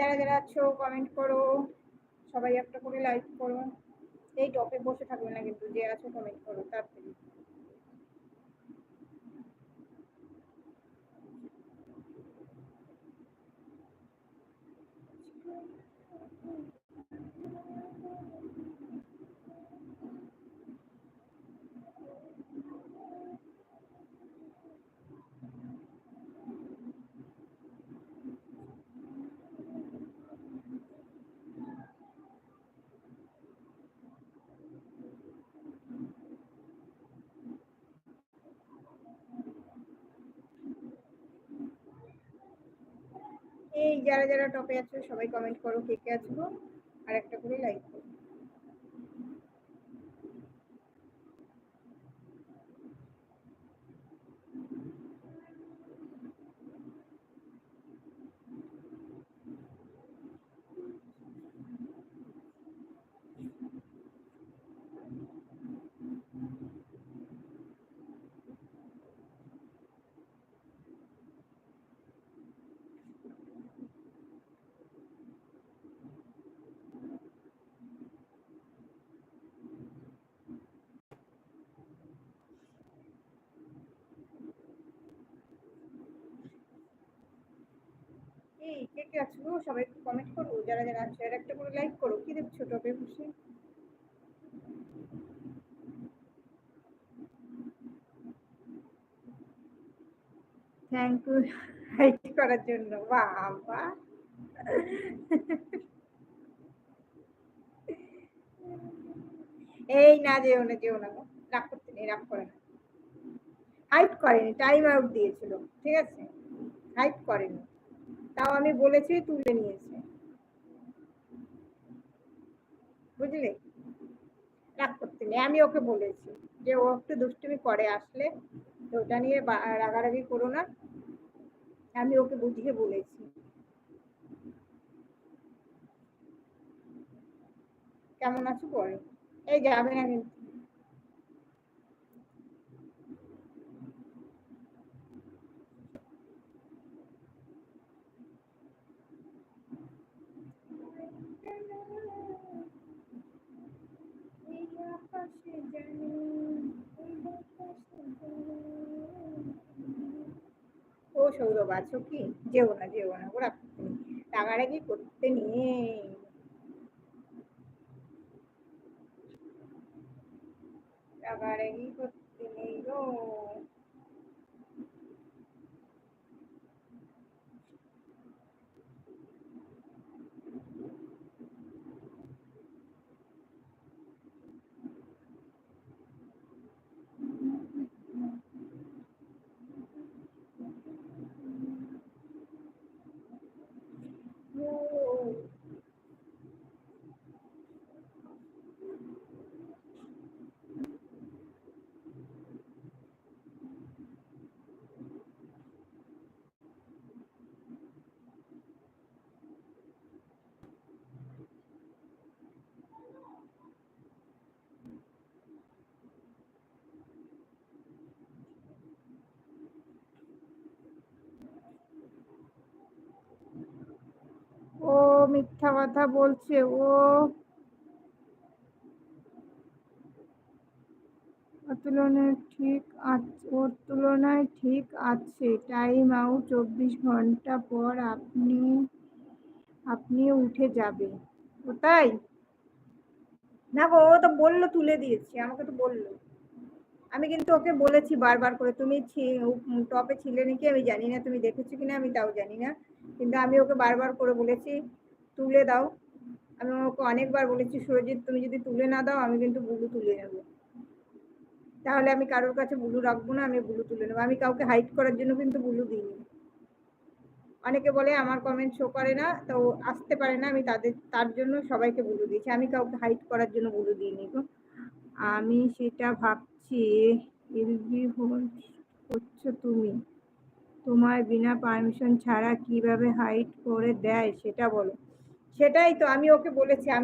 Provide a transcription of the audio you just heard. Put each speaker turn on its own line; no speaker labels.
যারা যারা আছো কমেন্ট করো, সবাই একটা করে লাইক করো। এই টপে বসে থাকবে না কিন্তু, যে আছো কমেন্ট করো তাড়াতাড়ি এই যারা যারা টপে আছো, সবাই কমেন্ট করো কে কে আছো আর একটা করে লাইক করো এই কে আছো? সবাই একটু কমেন্ট করো, যারা যারা আছো, আর একটা করে লাইক করো। কি দেখছ টপে বসে? থ্যাংক ইউ লাইক করার জন্য। বাবা। এই না, যেও না যেও না রাগ করতে নেই, রাগ করে না। হাইট করেনি টাইম আউট দিয়েছিল, ঠিক আছে? হাইট করেনি। তাও আমি বলেছি, তুলে নিয়েছে। বুঝলে? রাগ করতে নেই। আমি ওকে বলেছি যে, ও একটু দুষ্টুমি করে আসলে, তো ওটা নিয়ে রাগারাগি করো না। আমি ওকে বুঝিয়ে বলেছি। কেমন আছো বলো? এই যাবে না কিন্তু এই আকাশে জানি, এই বাতাসে জানি। ও সৌরভ আছো কি? যেও না যেও না ওরা রাগারাগি করতে নিয়ে। রাগারাগি করতে Yeah. মিথ্যা কথা বলছে, ও। তুলনায় ঠিক আছে ওর তুলনায় ঠিক আছে। টাইম আউট চব্বিশ ঘণ্টা পর আপনি আপনি উঠে যাবে ও তাই না গো, ও তো বলল, তুলে দিয়েছি। আমাকে তো বলল। আমি কিন্তু ওকে বলেছি বারবার করে, তুমি টপে ছিলে নাকি? আমি জানি না, তুমি দেখেছ কিনা? আমি তাও জানি না। কিন্তু আমি ওকে বারবার করে বলেছি তুলে দাও। আমি ওকে অনেকবার বলেছি, সুরজিৎ, তুমি যদি তুলে না দাও, আমি কিন্তু বুলু তুলে নেব। তাহলে আমি কারোর কাছে বুলু রাখব না, আমি বুলু তুলে নেব। আমি কাউকে হাইট করার জন্য কিন্তু বুলু দিইনি। অনেকে বলে, আমার কমেন্ট শো করে না, তো আসতে পারে না, আমি তাদের, তার জন্য সবাইকে বুলু দিয়েছি। আমি কাউকে হাইট করার জন্য বুলু দিইনি গো। আমি সেটা ভাবছি, এলবি হচ্ছে তুমি? তোমার বিনা পারমিশন ছাড়া কীভাবে হাইট করে দেয় সেটা বলো। সেটাই তো আমি ওকে বলেছি আমি